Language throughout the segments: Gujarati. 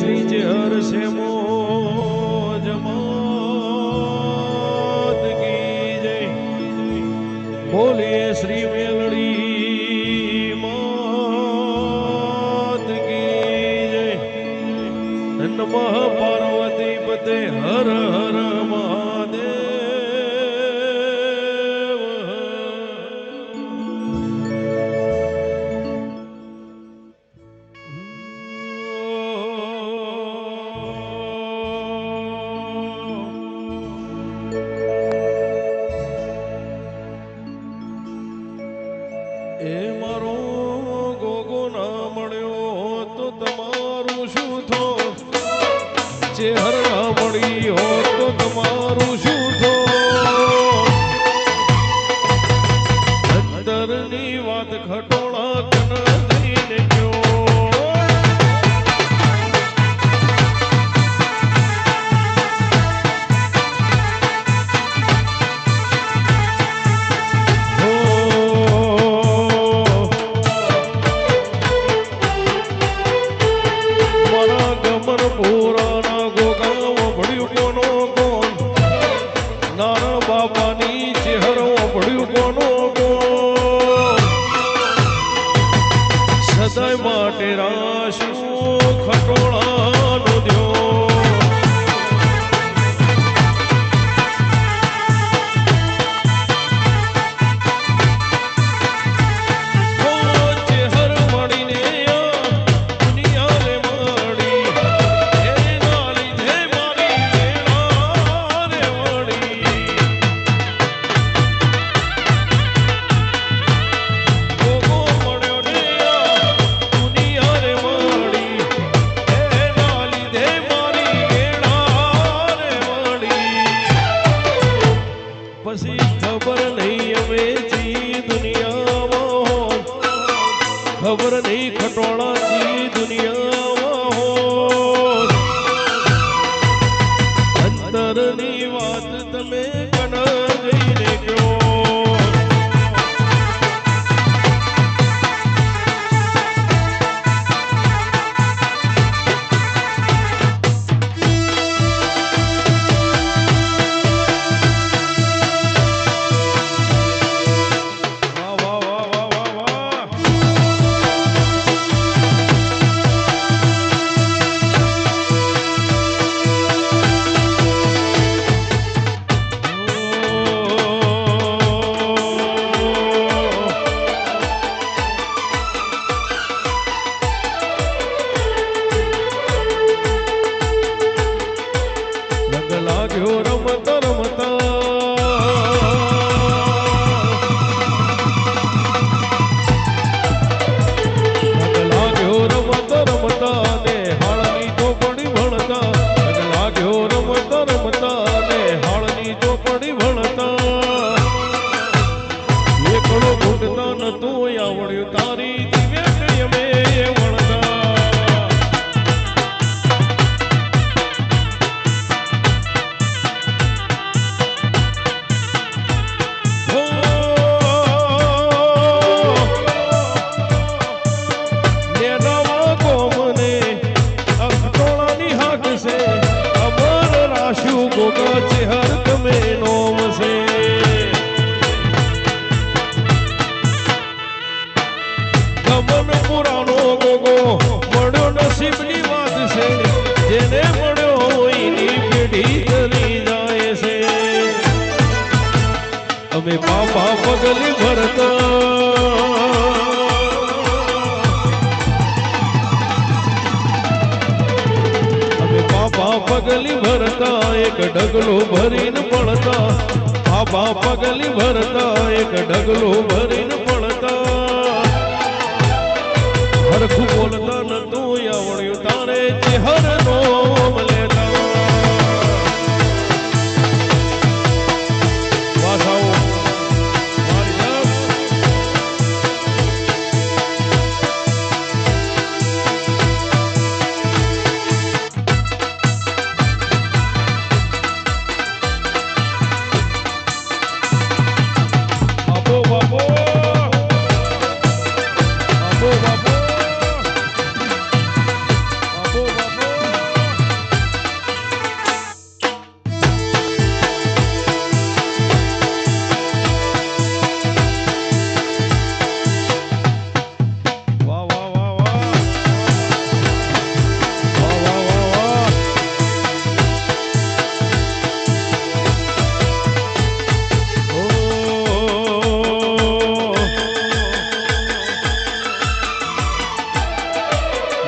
20 anos remou 谢，好。વાત તમે ગણાય મોગલી ભરતો. અમે પાપા પગલી ભરતા, એક ઢગલો ભરીને પડતા. પાપા પગલી ભરતા, એક ઢગલો ભરીને પડતા. હરખું બોલતા નતું આવડ્યું તારે ચહેરનો.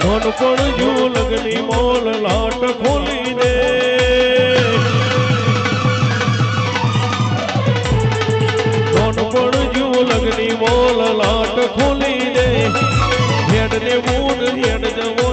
ધન પણ જો લગની મોલ લાટ ખોલી દે ધન પણ જો લગની મોલ લાટ ખોલી દે હેડ ને મૂન હેડ જવો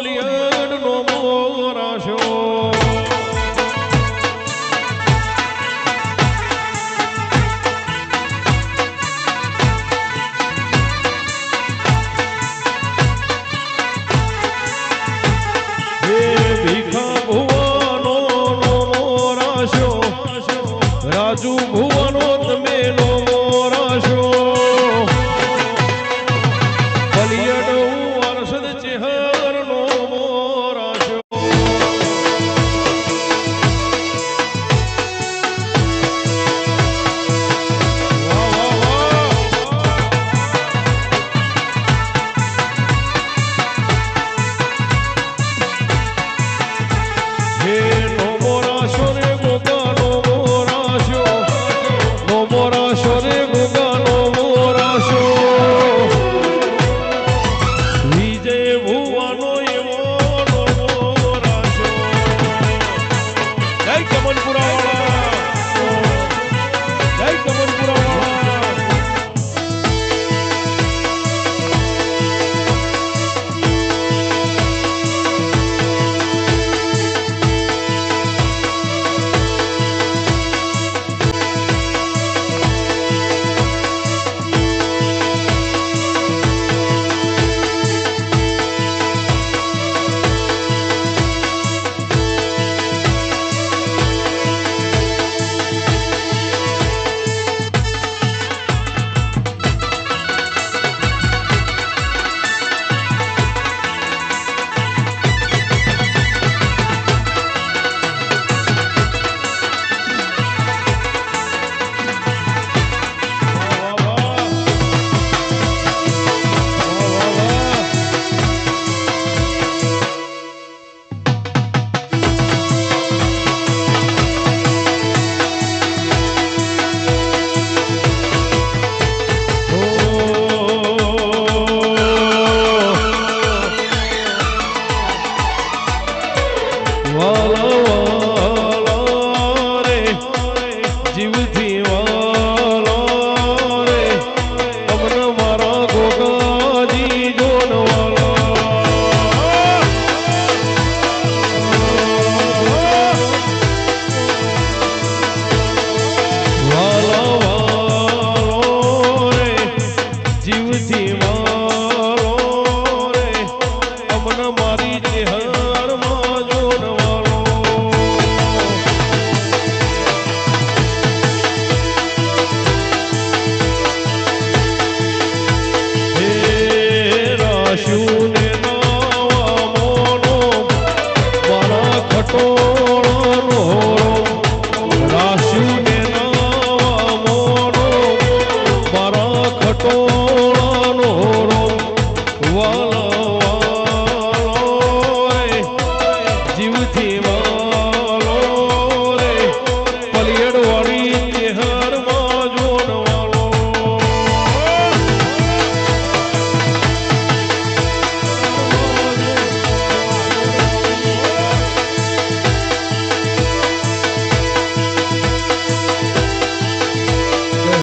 বলিয়া